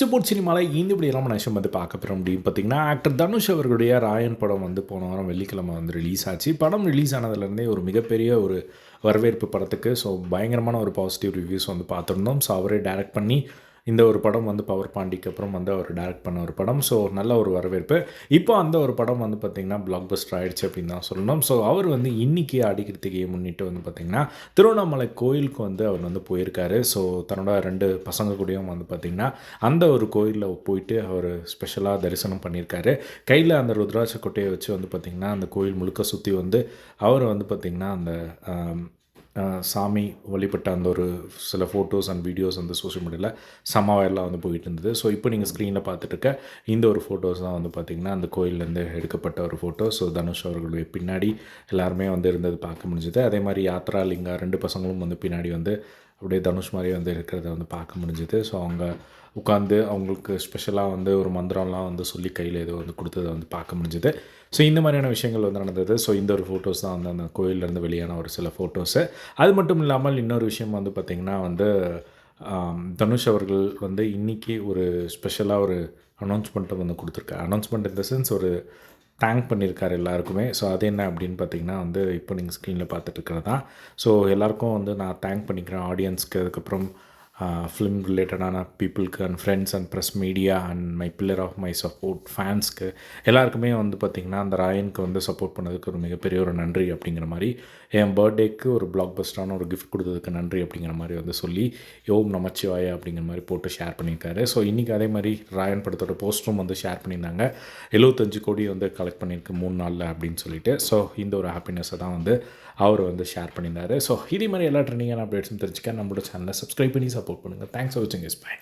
இச்சபோட் சினிமாவில் இந்த இப்படி எல்லாம் விஷயம் வந்து பார்க்க போகிறோம் அப்படின்னு பார்த்தீங்கன்னா ஆக்டர் தனுஷ் அவர்களுடைய ராயன் படம் வந்து போன வாரம் வெள்ளிக்கிழமை வந்து ரிலீஸ் ஆச்சு. படம் ரிலீஸ் ஆனதுலேருந்தே ஒரு மிகப்பெரிய ஒரு வரவேற்பு படத்துக்கு ஸோ பயங்கரமான ஒரு பாசிட்டிவ் ரிவ்யூஸ் வந்து பார்த்துருந்தோம். ஸோ அவரே டைரக்ட் பண்ணி இந்த ஒரு படம் வந்து பவர் பாண்டிக்கு அப்புறம் வந்து அவர் டேரக்ட் பண்ண ஒரு படம். ஸோ நல்ல ஒரு வரவேற்பு. இப்போ அந்த ஒரு படம் வந்து பார்த்திங்கன்னா பிளாக் பஸ்டர் ஆயிடுச்சு அப்படின்னு தான் சொல்லணும். ஸோ அவர் வந்து இன்றைக்கி அடிக்கிறதுக்கு முன்னிட்டு வந்து பார்த்திங்கன்னா திருவண்ணாமலை கோயிலுக்கு வந்து அவர் வந்து போயிருக்காரு. ஸோ தன்னோட ரெண்டு பசங்க கூடயும் வந்து பார்த்திங்கன்னா அந்த ஒரு கோயிலில் போயிட்டு அவர் ஸ்பெஷலாக தரிசனம் பண்ணியிருக்காரு. கையில் அந்த ருத்ராட்ச கொட்டையை வச்சு வந்து பார்த்திங்கன்னா அந்த கோயில் முழுக்க சுற்றி வந்து அவர் வந்து பார்த்திங்கன்னா அந்த சாமி வழிபட்ட அந்த ஒரு சில ஃபோட்டோஸ் அண்ட் வீடியோஸ் வந்து சோஷியல் மீடியாவில் சமாவெல்லாம் வந்து போயிட்டு இருந்தது. ஸோ இப்போ நீங்கள் ஸ்க்ரீனில் பார்த்துட்டு இருக்க இந்த ஒரு ஃபோட்டோஸ் தான் வந்து பார்த்திங்கன்னா அந்த கோயிலேருந்து எடுக்கப்பட்ட ஒரு ஃபோட்டோ ஸோ தனுஷ் அவர்களுடைய பின்னாடி எல்லாருமே வந்து இருந்தது பார்க்க முடிஞ்சது. அதே மாதிரி யாத்ரா லிங்கா ரெண்டு பசங்களும் வந்து பின்னாடி வந்து அப்படியே தனுஷ் மாதிரி வந்து இருக்கிறத வந்து பார்க்க முடிஞ்சுது. ஸோ அவங்க உட்காந்து அவங்களுக்கு ஸ்பெஷலாக வந்து ஒரு மந்திரம்லாம் வந்து சொல்லி கையில் ஏதோ வந்து கொடுத்ததை வந்து பார்க்க முடிஞ்சுது. ஸோ இந்த மாதிரியான விஷயங்கள் வந்து நடந்தது. ஸோ இந்த ஒரு ஃபோட்டோஸ் தான் வந்து அந்த கோயிலேருந்து வெளியான ஒரு சில ஃபோட்டோஸு அது மட்டும் இல்லாமல் இன்னொரு விஷயம் வந்து பார்த்திங்கன்னா வந்து தனுஷ் அவர்கள் வந்து இன்றைக்கி ஒரு ஸ்பெஷலாக ஒரு அனௌன்ஸ்மெண்ட்டை வந்து கொடுத்துருக்காரு. அனௌன்ஸ்மெண்ட் இந்த சென்ஸ் ஒரு தேங்க் பண்ணியிருக்காரு எல்லாருக்குமே. ஸோ அது என்ன அப்படின்னு பார்த்தீங்கன்னா வந்து இப்போ நீங்கள் ஸ்க்ரீனில் பார்த்துட்டு இருக்கிறது தான். ஸோ எல்லாருக்கும் வந்து நான் தேங்க் பண்ணிக்கிறேன் ஆடியன்ஸ்க்கு அதுக்கப்புறம் ஃபிலிம் ரிலேட்டடான பீப்புளுக்கு and friends and press media and my pillar of my support ஃபேன்ஸ்க்கு எல்லாருக்குமே வந்து பார்த்திங்கன்னா அந்த ராயனுக்கு வந்து சப்போர்ட் பண்ணதுக்கு ஒரு மிகப்பெரிய ஒரு நன்றி அப்படிங்கிற மாதிரி என் பர்த்டேக்கு ஒரு பிளாக் பஸ்டான ஒரு கிஃப்ட் கொடுத்ததுக்கு நன்றி அப்படிங்கிற மாதிரி வந்து சொல்லி யோம் நமச்சிவாய அப்படிங்கிற மாதிரி போட்டு ஷேர் பண்ணியிருக்காரு. ஸோ இன்றைக்கி அதே மாதிரி ராயன் படத்தோட போஸ்டரும் வந்து ஷேர் பண்ணியிருந்தாங்க. எழுபத்தஞ்சு கோடி வந்து கலெக்ட் பண்ணியிருக்கு மூணு நாளில் அப்படின்னு சொல்லிட்டு. ஸோ இந்த ஒரு ஹாப்பினஸை தான் வந்து அவர் வந்து ஷேர் பண்ணியிருந்தாரு. ஸோ இதே மாதிரி எல்லா ட்ரெண்டிங்கான அப்டேட்ஸும் தெரிஞ்சுக்க நம்மளோட சேனலை சப்ஸ்கிரைப் பண்ணி சப்போர்ட் பண்ணுங்கள் தேங்க்ஸ் ஃபார் வாட்சிங் இஸ் பை